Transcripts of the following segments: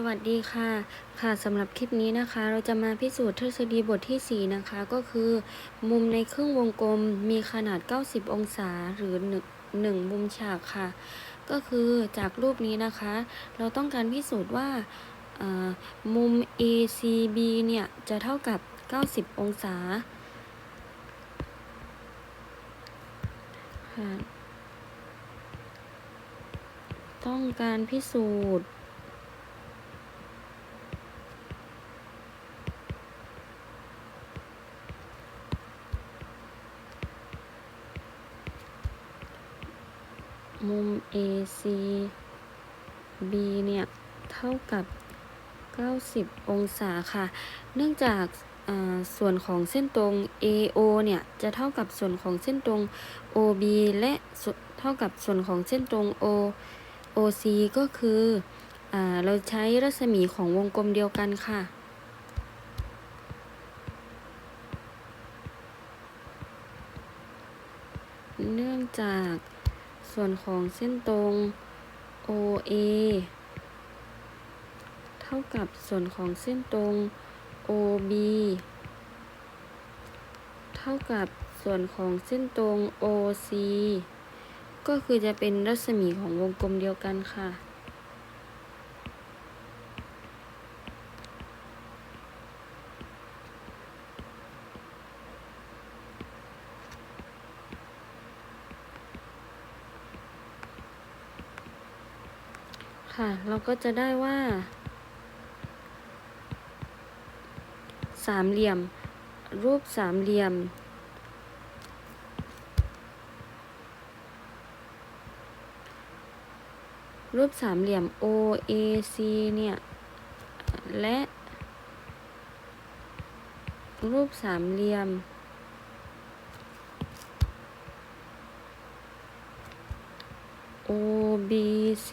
สวัสดีค่ะ ค่ะสำหรับคลิปนี้นะคะ เราจะมาพิสูจน์ทฤษฎีบทที่ 4 นะคะ ก็คือ มุมในครึ่งวงกลมมีขนาด 90 องศาหรือ1 1มุมฉากค่ะ ก็คือจากรูปนี้นะคะ เราต้องการพิสูจน์ว่ามุม ACB เนี่ย จะเท่ากับ 90 องศาค่ะต้องการพิสูจน์ มุม ACB เนี่ย เท่ากับ 90 องศาค่ะ เนื่องจากส่วนของเส้นตรง AO เนี่ย จะเท่ากับส่วนของเส้นตรง OB และเท่ากับส่วนของเส้นตรง O OC ก็คืออเราใช้รัศมีของวงกลมเดียวกันค่ะเนื่องจาก ส่วนของเส้นตรง OA เท่ากับส่วนของเส้นตรง OB เท่ากับส่วนของเส้นตรง OC ก็คือจะเป็นรัศมีของวงกลมเดียวกันค่ะ ค่ะ เราก็จะได้ว่า สามเหลี่ยม รูปสามเหลี่ยม รูปสามเหลี่ยม OAC เนี่ย และ รูปสามเหลี่ยม OBC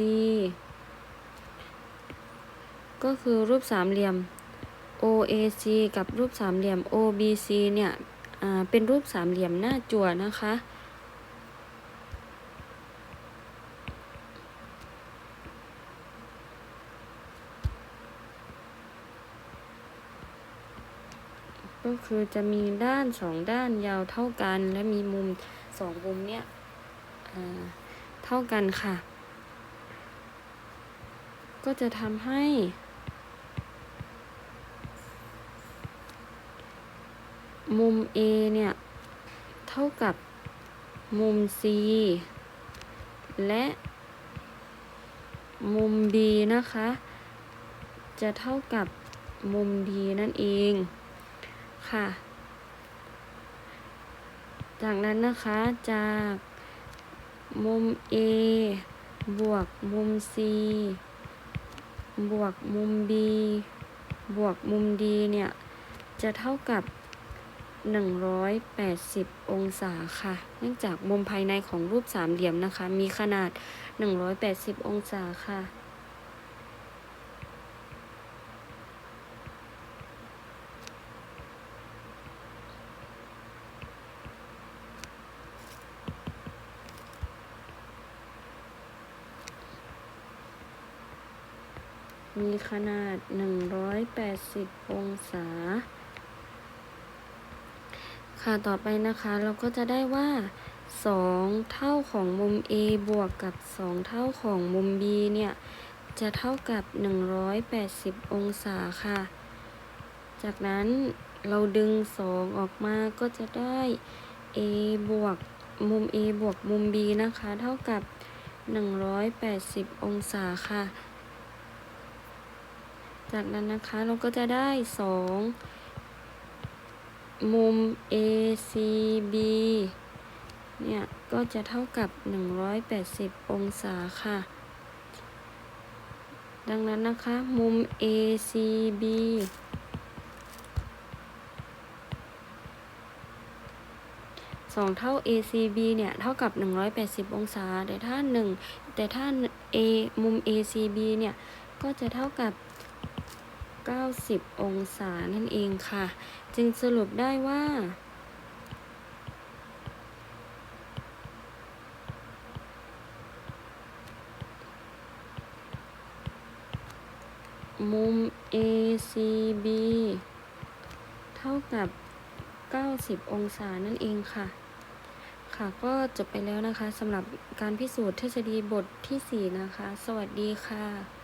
ก็คือรูปสามเหลี่ยม OAC กับรูปสามเหลี่ยม OBC เนี่ยเป็นรูปสามเหลี่ยมหน้าจั่วนะคะ ก็คือจะมีด้านสองด้านยาวเท่ากัน และมีมุมสองมุมเนี่ยเท่ากันค่ะ ก็จะทำให้ มุม A เนี่ย เท่ากับมุม C และมุม B นะคะ จะเท่ากับมุม D นั่นเองค่ะ จากนั้นนะคะจากมุม A บวกมุม C บวกมุม B บวกมุม D เนี่ย จะเท่ากับ 180 องศาค่ะ เนื่องจากมุมภายในของรูปสามเหลี่ยมนะคะ มีขนาด 180 องศาค่ะ มีขนาด 180 องศา ค่ะต่อไปนะคะเราก็จะได้ว่า 2 เท่าของมุม A บวกกับ 2 เท่าของมุม B เนี่ย จะเท่ากับ 180 องศาค่ะ จากนั้นเราดึง 2 ออกมาก็จะได้ A บวกมุม A บวกมุม B นะคะ เท่ากับ 180 องศาค่ะ จากนั้นนะคะเราก็จะได้ 2 มุม ACB เนี่ย ก็จะเท่ากับ 180 องศาค่ะ ดังนั้นนะคะ มุม ACB สองเท่า ACB เนี่ย เท่ากับ 180 องศา แต่ถ้า 1 แต่ถ้า A มุม ACB เนี่ย ก็จะเท่ากับ 90 องศานั่นเองค่ะ จึงสรุปได้ว่า มุม ACB เท่ากับ 90 องศานั่นเองค่ะ ค่ะก็จบไปแล้วนะคะสำหรับการพิสูจน์ทฤษฎีบทที่ 4 นะคะ สวัสดีค่ะ